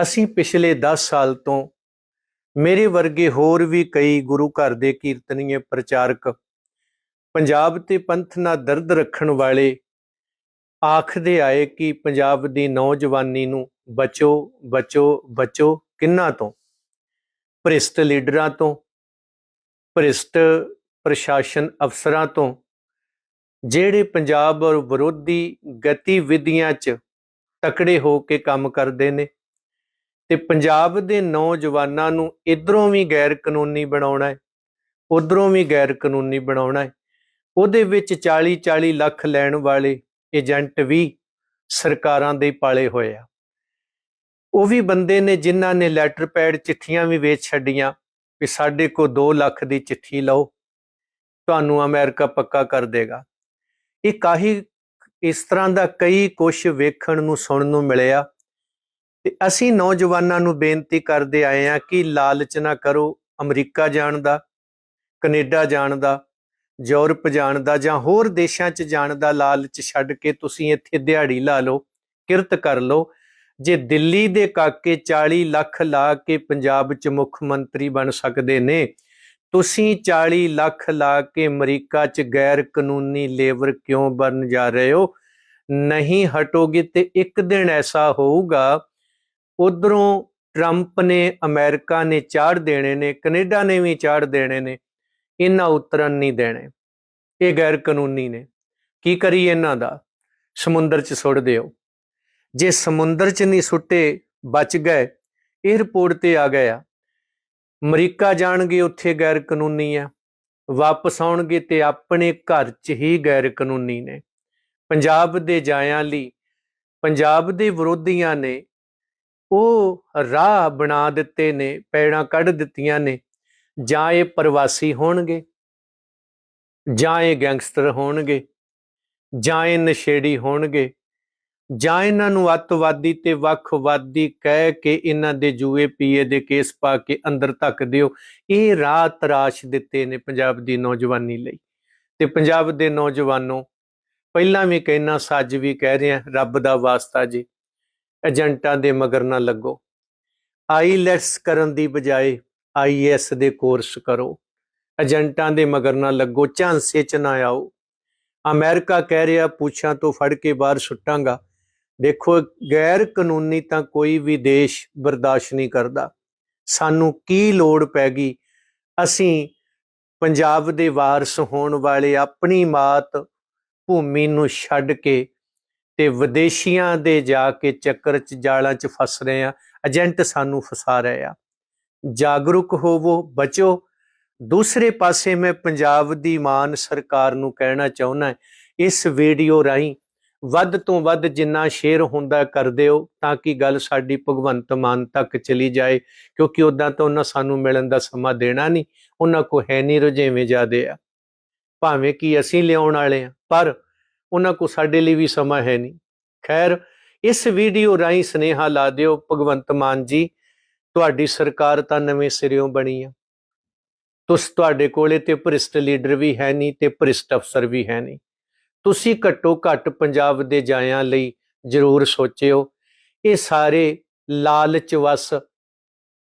ਅਸੀਂ ਪਿਛਲੇ 10 ਸਾਲ ਤੋਂ ਮੇਰੇ ਵਰਗੇ ਹੋਰ ਵੀ ਕਈ ਗੁਰੂ ਘਰ ਦੇ ਕੀਰਤਨੀਏ ਪ੍ਰਚਾਰਕ ਪੰਜਾਬ ਤੇ ਪੰਥ ਨਾਲ ਦਰਦ ਰੱਖਣ ਵਾਲੇ ਆਖਦੇ ਆਏ ਕਿ ਪੰਜਾਬ ਦੀ ਨੌਜਵਾਨੀ ਨੂੰ ਬਚੋ ਬਚੋ ਬਚੋ ਕਿੰਨਾ ਤੋਂ? ਭ੍ਰਿਸ਼ਟ ਲੀਡਰਾਂ ਤੋਂ, ਭ੍ਰਿਸ਼ਟ ਪ੍ਰਸ਼ਾਸਨ ਅਫਸਰਾਂ ਤੋਂ, ਜਿਹੜੇ ਪੰਜਾਬ ਔਰ ਵਿਰੋਧੀ ਗਤੀਵਿਧੀਆਂ 'ਚ ਤਕੜੇ ਹੋ ਕੇ ਕੰਮ ਕਰਦੇ ਨੇ। ਤੇ ਪੰਜਾਬ ਦੇ ਨੌਜਵਾਨਾਂ ਨੂੰ ਇਧਰੋਂ ਵੀ ਗੈਰ ਕਾਨੂੰਨੀ ਬਣਾਉਣਾ ਹੈ, ਉਧਰੋਂ ਵੀ ਗੈਰ ਕਾਨੂੰਨੀ ਬਣਾਉਣਾ ਹੈ। ਉਹਦੇ ਵਿੱਚ 40 40 ਲੱਖ ਲੈਣ ਵਾਲੇ ਏਜੰਟ ਵੀ ਸਰਕਾਰਾਂ ਦੇ ਪਾਲੇ ਹੋਏ ਆ। ਉਹ ਵੀ ਬੰਦੇ ਨੇ ਜਿਨ੍ਹਾਂ ਨੇ ਲੈਟਰ ਪੈਡ ਚਿੱਠੀਆਂ ਵੀ ਵੇਚ ਛੱਡੀਆਂ ਵੀ ਸਾਡੇ ਕੋ 2 ਲੱਖ ਦੀ ਚਿੱਠੀ ਲਓ, ਤੁਹਾਨੂੰ ਅਮਰੀਕਾ ਪੱਕਾ ਕਰ ਦੇਗਾ। ਇਹ ਕਾਹੀ ਇਸ ਤਰ੍ਹਾਂ ਦਾ ਕਈ ਕੁਝ ਵੇਖਣ ਨੂੰ, ਸੁਣਨ ਨੂੰ ਮਿਲਿਆ ਤੇ ਅਸੀਂ ਨੌਜਵਾਨਾਂ ਨੂੰ ਬੇਨਤੀ ਕਰਦੇ ਆਏ ਆ ਕਿ ਲਾਲਚ ਨਾ ਕਰੋ ਅਮਰੀਕਾ ਜਾਣ ਦਾ, ਕੈਨੇਡਾ ਜਾਣ ਦਾ, ਯੂਰਪ ਜਾਣ ਦਾ ਜਾਂ ਹੋਰ ਦੇਸ਼ਾਂ 'ਚ ਜਾਣ ਦਾ ਲਾਲਚ ਛੱਡ ਕੇ ਤੁਸੀਂ ਇੱਥੇ ਦਿਹਾੜੀ ਲਾ ਲਓ, ਕਿਰਤ ਕਰ ਲਓ। ਜੇ ਦਿੱਲੀ ਦੇ ਕਾਕੇ 40 ਲੱਖ ਲਾ ਕੇ ਪੰਜਾਬ 'ਚ ਮੁੱਖ ਮੰਤਰੀ ਬਣ ਸਕਦੇ ਨੇ, ਤੁਸੀਂ 40 ਲੱਖ ਲਾ ਕੇ ਅਮਰੀਕਾ 'ਚ ਗੈਰ ਕਾਨੂੰਨੀ ਲੇਬਰ ਕਿਉਂ ਬਣ ਜਾ ਰਹੇ ਹੋ? ਨਹੀਂ ਹਟੋਗੇ ਤੇ ਇੱਕ ਦਿਨ ਐਸਾ ਹੋਊਗਾ ਉਧਰੋਂ ਟਰੰਪ ਨੇ, ਅਮਰੀਕਾ ਨੇ ਚਾੜ ਦੇਣੇ ਨੇ, ਕੈਨੇਡਾ ਨੇ ਵੀ ਚਾੜ ਦੇਣੇ ਨੇ, ਇਹਨਾਂ ਉਤਰਨ ਨਹੀਂ ਦੇਣੇ। ਇਹ ਗੈਰ ਕਾਨੂੰਨੀ ਨੇ। ਕੀ ਕਰੀ ਇਹਨਾਂ ਦਾ? ਸਮੁੰਦਰ 'ਚ ਸੁੱਟ ਦਿਓ। ਜੇ ਸਮੁੰਦਰ 'ਚ ਨਹੀਂ ਸੁੱਟੇ, ਬਚ ਗਏ 에ਅਰਪੋਰਟ ਤੇ ਆ ਗਏ ਆ। ਅਮਰੀਕਾ ਜਾਣਗੇ ਉੱਥੇ ਗੈਰ ਕਾਨੂੰਨੀ ਆ। ਵਾਪਸ ਆਉਣਗੇ ਤੇ ਆਪਣੇ ਘਰ 'ਚ ਹੀ ਗੈਰ ਕਾਨੂੰਨੀ ਨੇ। ਪੰਜਾਬ ਦੇ ਜਾਇਆਂ ਲਈ, ਪੰਜਾਬ ਦੇ ਵਿਰੋਧੀਆਂ ਨੇ ਉਹ ਰਾਹ ਬਣਾ ਦਿੱਤੇ ਨੇ, ਪੈੜਾਂ ਕੱਢ ਦਿੱਤੀਆਂ ਨੇ। ਜਾਂ ਇਹ ਪ੍ਰਵਾਸੀ ਹੋਣਗੇ, ਜਾਂ ਇਹ ਗੈਂਗਸਟਰ ਹੋਣਗੇ, ਜਾਂ ਇਹ ਨਸ਼ੇੜੀ ਹੋਣਗੇ, ਜਾਂ ਇਹਨਾਂ ਨੂੰ ਅੱਤਵਾਦੀ ਤੇ ਵੱਖਵਾਦੀ ਕਹਿ ਕੇ ਇਹਨਾਂ ਦੇ ਜੂਏ ਪੀਏ ਦੇ ਕੇਸ ਪਾ ਕੇ ਅੰਦਰ ਧੱਕ ਦਿਓ। ਇਹ ਰਾਹ ਤਰਾਸ਼ ਦਿੱਤੇ ਨੇ ਪੰਜਾਬ ਦੀ ਨੌਜਵਾਨੀ ਲਈ। ਤੇ ਪੰਜਾਬ ਦੇ ਨੌਜਵਾਨੋਂ, ਪਹਿਲਾਂ ਵੀ ਕਹਿਣਾ ਸੱਜ ਵੀ ਕਹਿ ਰਿਹਾ, ਰੱਬ ਦਾ ਵਾਸਤਾ ਜੀ। ਏਜੰਟਾਂ ਦੇ ਮਗਰ ਨਾ ਲੱਗੋ। ਆਈਲੈਟਸ ਕਰਨ ਦੀ ਬਜਾਏ ਆਈਐਸ ਦੇ ਕੋਰਸ ਕਰੋ। ਏਜੰਟਾਂ ਦੇ ਮਗਰ ਨਾ ਲੱਗੋ, ਝਾਂਸੇ ਚ ਨਾ ਆਓ। ਅਮਰੀਕਾ ਕਹਿ ਰਿਹਾ, ਪੁੱਛਾਂ ਤੋਂ ਫੜ ਕੇ ਬਾਹਰ ਸੁੱਟਾਂਗਾ। ਦੇਖੋ ਗੈਰ ਕਾਨੂੰਨੀ ਤਾਂ ਕੋਈ ਵੀ ਦੇਸ਼ ਬਰਦਾਸ਼ਤ ਨਹੀਂ ਕਰਦਾ। ਸਾਨੂੰ ਕੀ ਲੋੜ ਪੈ ਗਈ? ਅਸੀਂ ਪੰਜਾਬ ਦੇ ਵਾਰਸ ਹੋਣ ਵਾਲੇ ਆਪਣੀ ਮਾਤ ਭੂਮੀ ਨੂੰ ਛੱਡ ਕੇ ਤੇ ਵਿਦੇਸ਼ੀਆਂ ਦੇ ਜਾ ਕੇ ਚੱਕਰ ਚ ਜਾਲਾਂ ਚ ਫਸ ਰਹੇ ਆ, ਏਜੰਟ ਸਾਨੂੰ ਫਸਾ ਰਹੇ ਆ। ਜਾਗਰੂਕ ਹੋਵੋ, ਬਚੋ। ਦੂਸਰੇ ਪਾਸੇ ਮੈਂ ਪੰਜਾਬ ਦੀ ਮਾਨ ਸਰਕਾਰ ਨੂੰ ਕਹਿਣਾ ਚਾਹੁੰਦਾ ਇਸ ਵੀਡੀਓ ਰਾਹੀਂ ਵੱਧ ਤੋਂ ਵੱਧ ਜਿੰਨਾ ਸ਼ੇਅਰ ਹੁੰਦਾ ਕਰ ਦਿਓ, ਤਾਂ ਕਿ ਗੱਲ ਸਾਡੀ ਭਗਵੰਤ ਮਾਨ ਤੱਕ ਚਲੀ ਜਾਏ, ਕਿਉਂਕਿ ਉਦਾਂ ਤਾਂ ਉਹਨਾਂ ਸਾਨੂੰ ਮਿਲਣ ਦਾ ਸਮਾਂ ਦੇਣਾ ਨਹੀਂ, ਉਹਨਾਂ ਕੋ ਹੈ ਨਹੀਂ ਰੁਝੇਵੇਂ ਜਾਦੇ ਆ। ਭਾਵੇਂ ਕਿ ਅਸੀਂ ਲਿਆਉਣ ਵਾਲੇ ਆ, ਪਰ ਉਹਨਾਂ ਕੋ ਸਾਡੇ ਲਈ ਵੀ ਸਮਾਂ ਹੈ ਨਹੀਂ। ਖੈਰ, ਇਸ ਵੀਡੀਓ ਰਾਹੀਂ ਸਨੇਹਾ ਲਾ ਦਿਓ, ਭਗਵੰਤ ਮਾਨ ਜੀ, ਤੁਹਾਡੀ ਸਰਕਾਰ ਤਾਂ ਨਵੇਂ ਸਿਰਿਓਂ ਬਣੀ ਆ। ਤੁਸ ਤੁਹਾਡੇ ਕੋਲੇ ਤੇ ਭ੍ਰਿਸ਼ਟ ਲੀਡਰ ਵੀ ਹੈ ਨਹੀਂ ਤੇ ਭ੍ਰਿਸ਼ਟ ਅਫਸਰ ਵੀ ਹੈ ਨਹੀਂ। ਤੁਸੀਂ ਘੱਟੋ ਘੱਟ ਪੰਜਾਬ ਦੇ ਜਾਇਆਂ ਲਈ ਜ਼ਰੂਰ ਸੋਚਿਓ, ਇਹ ਸਾਰੇ ਲਾਲਚ ਵਸ,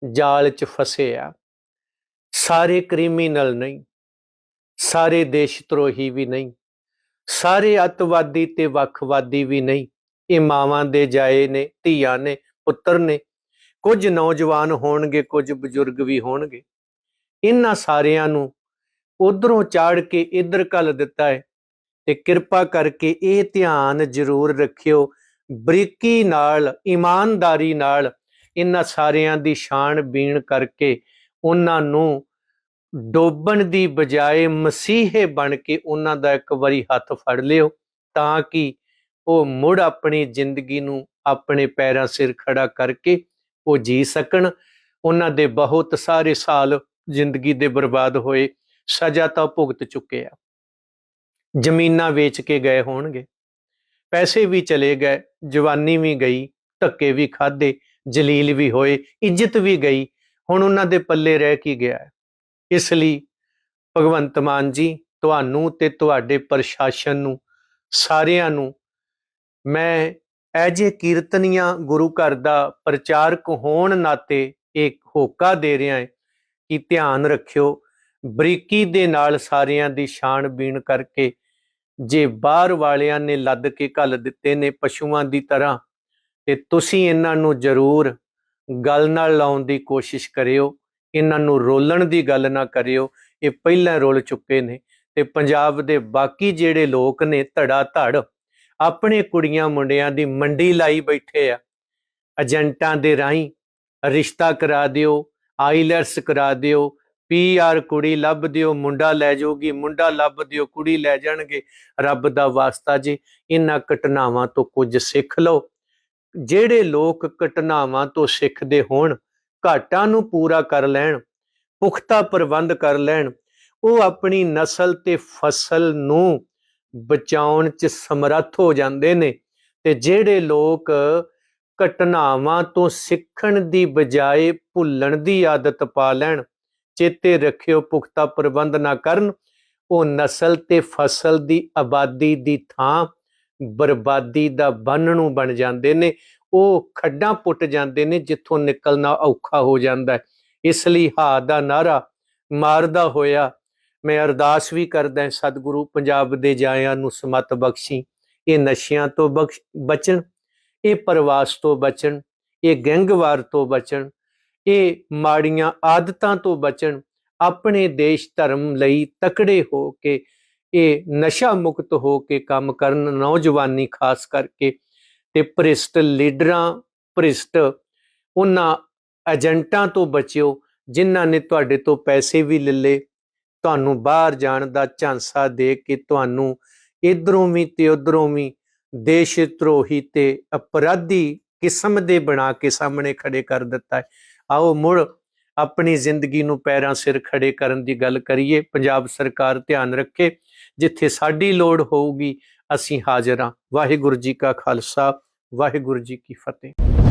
ਜਾਲ ਚ ਫਸੇ ਆ। ਸਾਰੇ ਕ੍ਰਿਮੀਨਲ ਨਹੀਂ, ਸਾਰੇ ਦੇਸ਼ ਧਰੋਹੀ ਵੀ ਨਹੀਂ। ਸਾਰੇ ਅਤਵਾਦੀ ਤੇ ਵੱਖਵਾਦੀ ਵੀ ਨਹੀਂ। ਇਹ ਮਾਵਾਂ ਦੇ ਜਾਏ ਨੇ, ਧੀਆਂ ਨੇ, ਪੁੱਤਰ ਨੇ। ਕੁਝ ਨੌਜਵਾਨ ਹੋਣਗੇ, ਕੁਝ ਬਜ਼ੁਰਗ ਵੀ ਹੋਣਗੇ। ਇਹਨਾਂ ਸਾਰਿਆਂ ਨੂੰ ਉਧਰੋਂ ਚਾੜ ਕੇ ਇੱਧਰ ਕੱਲ ਦਿੱਤਾ ਹੈ ਤੇ ਕਿਰਪਾ ਕਰਕੇ ਇਹ ਧਿਆਨ ਜ਼ਰੂਰ ਰੱਖਿਓ। ਬਰੀਕੀ ਨਾਲ, ਇਮਾਨਦਾਰੀ ਨਾਲ ਇਹਨਾਂ ਸਾਰਿਆਂ ਦੀ ਸ਼ਾਨ ਬੀਣ ਕਰਕੇ ਉਹਨਾਂ ਨੂੰ ਡੋਬਣ ਦੀ ਬਜਾਏ ਮਸੀਹੇ ਬਣ ਕੇ ਉਹਨਾਂ ਦਾ ਇੱਕ ਵਾਰੀ ਹੱਥ ਫੜ ਲਿਓ ਤਾਂ ਕਿ ਉਹ ਮੁੜ ਆਪਣੀ ਜ਼ਿੰਦਗੀ ਨੂੰ ਆਪਣੇ ਪੈਰਾਂ ਸਿਰ ਖੜਾ ਕਰਕੇ ਉਹ ਜੀ ਸਕਣ। ਉਹਨਾਂ ਦੇ ਬਹੁਤ ਸਾਰੇ ਸਾਲ ਜ਼ਿੰਦਗੀ ਦੇ ਬਰਬਾਦ ਹੋਏ, ਸਜ਼ਾ ਤਾਂ ਭੁਗਤ ਚੁੱਕੇ ਆ। ਜ਼ਮੀਨਾਂ ਵੇਚ ਕੇ ਗਏ ਹੋਣਗੇ। ਪੈਸੇ ਵੀ ਚਲੇ ਗਏ, ਜਵਾਨੀ ਵੀ ਗਈ, ਧੱਕੇ ਵੀ ਖਾਦੇ ਜਲੀਲ ਵੀ ਹੋਏ, ਇੱਜ਼ਤ ਵੀ ਗਈ। ਹੁਣ ਉਹਨਾਂ ਦੇ ਪੱਲੇ ਰਹਿ ਕੀ ਗਿਆ? ਹੈ ਇਸ ਲਈ ਭਗਵੰਤ ਮਾਨ ਜੀ, ਤੁਹਾਨੂੰ ਤੇ ਤੁਹਾਡੇ ਪ੍ਰਸ਼ਾਸਨ ਨੂੰ, ਸਾਰਿਆਂ ਨੂੰ ਮੈਂ ਐਜੇ ਕੀਰਤਨੀਆਂ ਗੁਰੂ ਘਰ ਦਾ ਪ੍ਰਚਾਰਕ ਹੋਣ ਨਾਤੇ ਇੱਕ ਹੋਕਾ ਦੇ ਰਿਹਾ ਹੈ ਕਿ ਧਿਆਨ ਰੱਖਿਓ, ਬਰੀਕੀ ਦੇ ਨਾਲ ਸਾਰਿਆਂ ਦੀ ਛਾਣ ਬੀਣ ਕਰਕੇ ਜੇ ਬਾਹਰ ਵਾਲਿਆਂ ਨੇ ਲੱਦ ਕੇ ਘੱਲ ਦਿੱਤੇ ਨੇ ਪਸ਼ੂਆਂ ਦੀ ਤਰ੍ਹਾਂ, ਤੇ ਤੁਸੀਂ ਇਹਨਾਂ ਨੂੰ ਜ਼ਰੂਰ ਗੱਲ ਨਾਲ ਲਾਉਣ ਦੀ ਕੋਸ਼ਿਸ਼ ਕਰਿਓ। ਇਹਨਾਂ ਨੂੰ ਰੋਲਣ ਦੀ ਗੱਲ ਨਾ ਕਰਿਓ। ਇਹ ਪਹਿਲਾਂ ਰੋਲ ਚੁੱਕੇ ਨੇ ਤੇ ਪੰਜਾਬ ਦੇ ਬਾਕੀ ਜਿਹੜੇ ਲੋਕ ਨੇ ਧੜਾ ਧੜ ਆਪਣੇ ਕੁੜੀਆਂ ਮੁੰਡਿਆਂ ਦੀ ਮੰਡੀ ਲਾਈ ਬੈਠੇ ਆ। ਏਜੰਟਾਂ ਦੇ ਰਾਹੀਂ ਰਿਸ਼ਤਾ ਕਰਾ ਦਿਓ, ਆਈਲੈਟਸ ਕਰਾ ਦਿਓ ਪੀਆਰ ਕੁੜੀ ਲੱਭ ਦਿਓ, ਮੁੰਡਾ ਲੈ ਜਾਊਗੀ, ਮੁੰਡਾ ਲੱਭ ਦਿਓ, ਕੁੜੀ ਲੈ ਜਾਣਗੇ, ਰੱਬ ਦਾ ਵਾਸਤਾ ਜੀ ਇਹਨਾਂ ਘਟਨਾਵਾਂ ਤੋਂ ਕੁਝ ਸਿੱਖ ਲਓ। ਜਿਹੜੇ ਲੋਕ ਘਟਨਾਵਾਂ ਤੋਂ ਸਿੱਖਦੇ ਹੋਣ ਘਾਟਾਂ ਨੂੰ ਪੂਰਾ ਕਰ ਲੈਣ, ਪੁਖਤਾ ਪ੍ਰਬੰਧ ਕਰ ਲੈਣ, ਉਹ ਆਪਣੀ ਨਸਲ ਤੇ ਫਸਲ ਨੂੰ ਬਚਾਉਣ 'ਚ ਸਮਰੱਥ ਹੋ ਜਾਂਦੇ ਨੇ ਤੇ ਜਿਹੜੇ ਲੋਕ ਘਟਨਾਵਾਂ ਤੋਂ ਸਿੱਖਣ ਦੀ ਬਜਾਏ ਭੁੱਲਣ ਦੀ ਆਦਤ ਪਾ ਲੈਣ, ਚੇਤੇ ਰੱਖਿਓ ਪੁਖਤਾ ਪ੍ਰਬੰਧ ਨਾ ਕਰਨ, ਉਹ ਨਸਲ ਤੇ ਫਸਲ ਦੀ ਆਬਾਦੀ ਦੀ ਥਾਂ ਬਰਬਾਦੀ ਦਾ ਬੰਨ ਨੂੰ ਬਣ ਜਾਂਦੇ ਨੇ। ਉਹ ਖੱਡਾਂ ਪੁੱਟ ਜਾਂਦੇ ਨੇ ਜਿੱਥੋਂ ਨਿਕਲਣਾ ਔਖਾ ਹੋ ਜਾਂਦਾ ਇਸ ਲਈ ਹਾ ਦਾ ਨਾਰਾ ਮਾਰਦਾ ਹੋਇਆ ਮੈਂ ਅਰਦਾਸ ਵੀ ਕਰਦਾ ਸਤਿਗੁਰੂ ਪੰਜਾਬ ਦੇ ਜਾਇਆਂ ਨੂੰ ਸਮਤ ਬਖਸ਼ੀ, ਇਹ ਨਸ਼ਿਆਂ ਤੋਂ ਬਖਸ਼, ਬਚਣ, ਇਹ ਪ੍ਰਵਾਸ ਤੋਂ ਬਚਣ, ਇਹ ਗੈਂਗਵਾਰ ਤੋਂ ਬਚਣ, ਇਹ ਮਾੜੀਆਂ ਆਦਤਾਂ ਤੋਂ ਬਚਣ, ਆਪਣੇ ਦੇਸ਼ ਧਰਮ ਲਈ ਤਕੜੇ ਹੋ ਕੇ, ਇਹ ਨਸ਼ਾ ਮੁਕਤ ਹੋ ਕੇ ਕੰਮ ਕਰਨ, ਨੌਜਵਾਨੀ ਖਾਸ ਕਰਕੇ ਤੇ ਭ੍ਰਿਸ਼ਟ ਲੀਡਰਾਂ, ਭ੍ਰਿਸ਼ਟ ਉਹਨਾਂ ਏਜੰਟਾਂ ਤੋਂ ਬਚਿਓ, ਜਿਨ੍ਹਾਂ ਨੇ ਤੁਹਾਡੇ ਤੋਂ ਪੈਸੇ ਵੀ ਲੈ ਤੁਹਾਨੂੰ ਬਾਹਰ ਜਾਣ ਦਾ ਝਾਂਸਾ ਦੇ ਕੇ ਤੁਹਾਨੂੰ ਇਧਰੋਂ ਵੀ ਤੇ ਉਧਰੋਂ ਵੀ ਦੇਸ਼ ਧਰੋਹੀ ਤੇ ਅਪਰਾਧੀ ਕਿਸਮ ਦੇ ਬਣਾ ਕੇ ਸਾਹਮਣੇ ਖੜੇ ਕਰ ਦਿੱਤਾ ਹੈ। ਆਓ ਮੁੜ ਆਪਣੀ ਜ਼ਿੰਦਗੀ ਨੂੰ ਪੈਰਾਂ ਸਿਰ ਖੜੇ ਕਰਨ ਦੀ ਗੱਲ ਕਰੀਏ। ਪੰਜਾਬ ਸਰਕਾਰ ਧਿਆਨ ਰੱਖੇ, ਜਿੱਥੇ ਸਾਡੀ ਲੋੜ ਹੋਊਗੀ, ਅਸੀਂ ਹਾਜ਼ਰ ਹਾਂ। ਵਾਹਿਗੁਰੂ ਜੀ ਕਾ ਖਾਲਸਾ। ਵਾਹਿਗੁਰੂ ਜੀ ਕੀ ਫਤਿਹ।